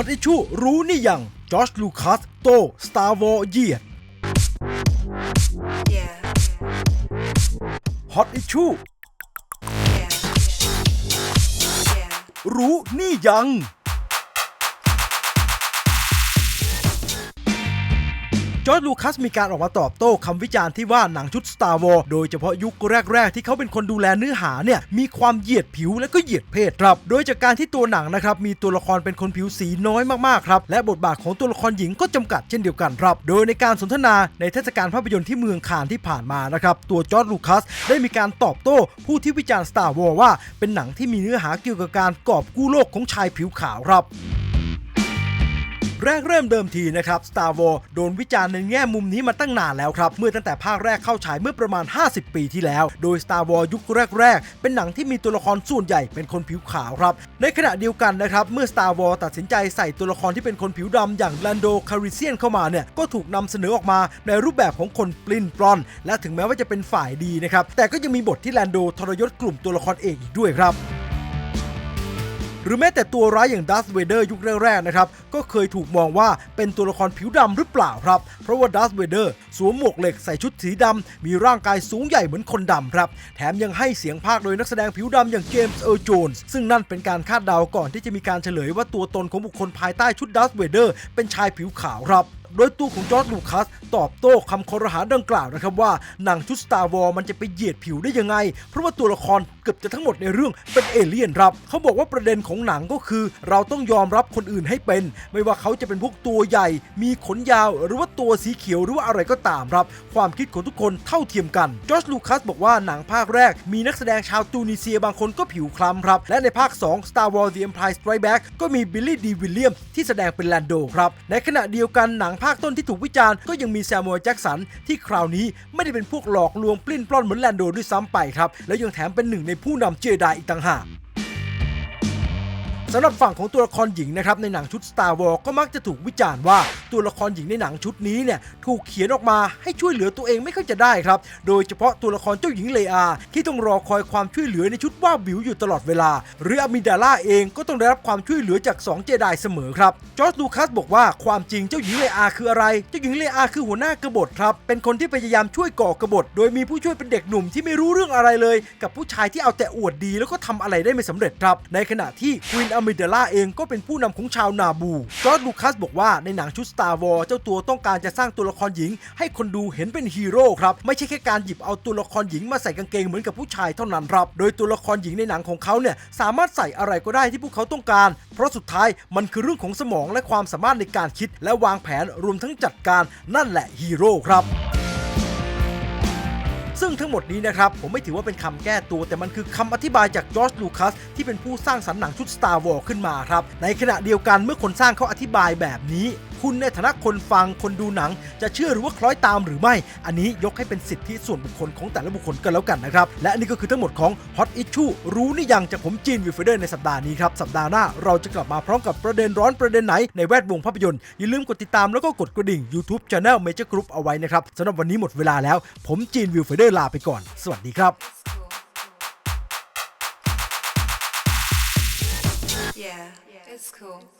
อตอิชูรู้นี่ยังจอร์จลูคัสโต Star Wars เยีย Yeah, ฮอตอิชู yeah, yeah. รู้นี่ยัง จอร์จลูคัสมีการออกมาตอบโต้คำวิจารณ์ที่ว่าหนังชุด Star Wars โดยเฉพาะยุคแรก ๆ ที่เขาเป็นคนดูแลเนื้อหาเนี่ยมีความเหยียดผิวและก็เหยียดเพศครับ โดยจากการที่ตัวหนังนะครับมีตัวละครเป็นคนผิวสีน้อยมาก ๆ ครับ และบทบาทของตัวละครหญิงก็จำกัดเช่นเดียวกันครับ โดยในการสนทนาในเทศกาลภาพยนตร์ที่เมืองคานที่ผ่านมานะครับตัวจอร์จลูคัสได้มีการตอบโต้ผู้ที่วิจารณ์ Star Wars ว่าเป็นหนังที่มีเนื้อหาเกี่ยวกับการกอบกู้โลกของชายผิวขาวครับ แรกเริ่มเดิมทีนะครับ Star Wars โดนวิจารณ์ในแง่มุมนี้มาตั้งนานแล้วครับ เมื่อตั้งแต่ภาคแรกเข้าฉายเมื่อประมาณ 50 ปีที่แล้ว โดย Star Wars ยุคแรก ๆ เป็นหนังที่มีตัวละครส่วนใหญ่เป็นคนผิวขาวครับ ในขณะเดียวกันนะครับ เมื่อ Star Wars ตัดสินใจใส่ตัวละครที่เป็นคนผิวดำอย่างแลนโดคาริเซียนเข้ามาเนี่ย ก็ถูกนำเสนอออกมาในรูปแบบของคนปลิ้นปลอน และถึงแม้ว่าจะเป็นฝ่ายดีนะครับ แต่ก็ยังมีบทที่แลนโดทรยศกลุ่มตัวละครเอกอีกด้วยครับ หรือแม้แต่ตัวร้ายอย่างดัสเวเดอร์ยุคแรกๆนะครับก็เคยถูกมองว่าเป็นตัวละครผิวดำหรือเปล่าครับ เพราะว่าดัสเวเดอร์สวมหมวกเหล็กใส่ชุดสีดำมีร่างกายสูงใหญ่เหมือนคนดำครับ แถมยังให้เสียงภาคโดยนักแสดงผิวดำอย่างเจมส์เออร์โจนส์ซึ่งนั่นเป็นการคาดเดาก่อนที่จะมีการเฉลยว่าตัวตนของบุคคลภายใต้ชุดดัสเวเดอร์เป็นชายผิวขาวครับ โดยตัวของจอร์จลูคัสตอบโต้คำคอรหาดังกล่าวนะครับว่าหนังชุด Star Wars มันจะไปเหยียดผิวได้ยังไง เพราะว่าตัวละครเกือบจะทั้งหมดในเรื่องเป็นเอเลี่ยนครับเขาบอกว่าประเด็นของหนังก็คือ เราต้องยอมรับคนอื่นให้เป็น ไม่ว่าเขาจะเป็นพวกตัวใหญ่ มีขนยาว หรือว่าตัวสีเขียวหรือว่าอะไรก็ตามครับ ความคิดของทุกคนเท่าเทียมกันจอร์จลูคัสบอกว่าหนังภาคแรก มีนักแสดงชาวตูนิเซียบางคนก็ผิวคล้ำครับ และในภาค 2 Star Wars The Empire Strikes Back ก็มีบิลลี่ดีวิลเลียมที่แสดงเป็นแลนโดครับในขณะเดียวกันหนังภาคต้นที่ถูกวิจารณ์ก็ยังมีแซม u แจ็กสันที่คราวนี้ไม่ได้เป็นพวกหลอกลวงปลิ้นปล้อนเหมือนแลนโดด้วยซ้ำไปครับ แล้วยังแถมเป็นหนึ่งในผู้นำเจไดอีกต่างหาก สำหรับฝั่งของตัวละครหญิงนะครับในหนังชุด Star Wars ก็มักจะถูกวิจารณ์ว่าตัวละครหญิงในหนังชุดนี้เนี่ยถูกเขียนออกมาให้ช่วยเหลือตัวเองไม่ค่อยจะได้ครับ โดยเฉพาะตัวละครเจ้าหญิงเลอาที่ต้องรอคอยความช่วยเหลือในชุดว่าบวิวอยู่ตลอดเวลา หรืออามิดาล่าเองก็ต้องได้รับความช่วยเหลือจาก2เจไดเสมอครับจอร์จลูคัสบอกว่าความจริงเจ้าหญิงเลอาคืออะไร เจ้าหญิงเลอาคือหัวหน้ากบฏครับเป็นคนที่พยายามช่วยก่อกบฏ โดยมีผู้ช่วยเป็นเด็กหนุ่มที่ไม่รู้เรื่องอะไรเลย กับผู้ชายที่เอาแต่อวดดีแล้วก็ทำอะไรได้ไม่สำเร็จครับในขณะที่ควีนอามิดล่าเองก็เป็นผู้นำของชาวนาบูจอร์จลูคัสบอกว่าในหนังชุด Star Wars เจ้าตัวต้องการจะสร้างตัวละครหญิง ให้คนดูเห็นเป็นฮีโร่ครับ ไม่ใช่แค่การหยิบเอาตัวละครหญิงมาใส่กางเกงเหมือนกับผู้ชายเท่านั้นครับ โดยตัวละครหญิงในหนังของเขาเนี่ยสามารถใส่อะไรก็ได้ที่พวกเขาต้องการ เพราะสุดท้ายมันคือเรื่องของสมองและความสามารถในการคิด และวางแผนรวมทั้งจัดการนั่นแหละฮีโร่ครับ ซึ่งทั้งหมดนี้นะครับผมไม่ถือว่าเป็นคำแก้ตัว แต่มันคือคำอธิบายจากจอร์จลูคัสที่เป็นผู้สร้างสรรค์หนังชุด Star Wars ขึ้นมาครับในขณะเดียวกันเมื่อคนสร้างเขาอธิบายแบบนี้ คุณในฐานะคนฟังคนดูหนัง จะเชื่อหรือว่าคล้อยตามหรือไม่ อันนี้ยกให้เป็นสิทธิส่วนบุคคลของแต่ละบุคคลกันแล้วกันนะครับ และนนี้ก็คือทั้งหมดของ Hot Issue รู้นี่ยังจากผมจีนวิฟเดอร์ในสัปดาห์นี้ครับสัปดาห์หน้าเราจะกลับมาพร้อมกับประเด็นร้อนประเด็นไหนในแวดวงภาพยนตร์อย่าลืมกดติดตามแล้วก็กดกระดิ่ง YouTube Channel Major Group เอาไว้นะครับสำหรับวันนี้หมดเวลาแล้ว ผมจีนวิวเฟเดอร์ลาไปก่อน สวัสดีครับ Yeah, it's cool.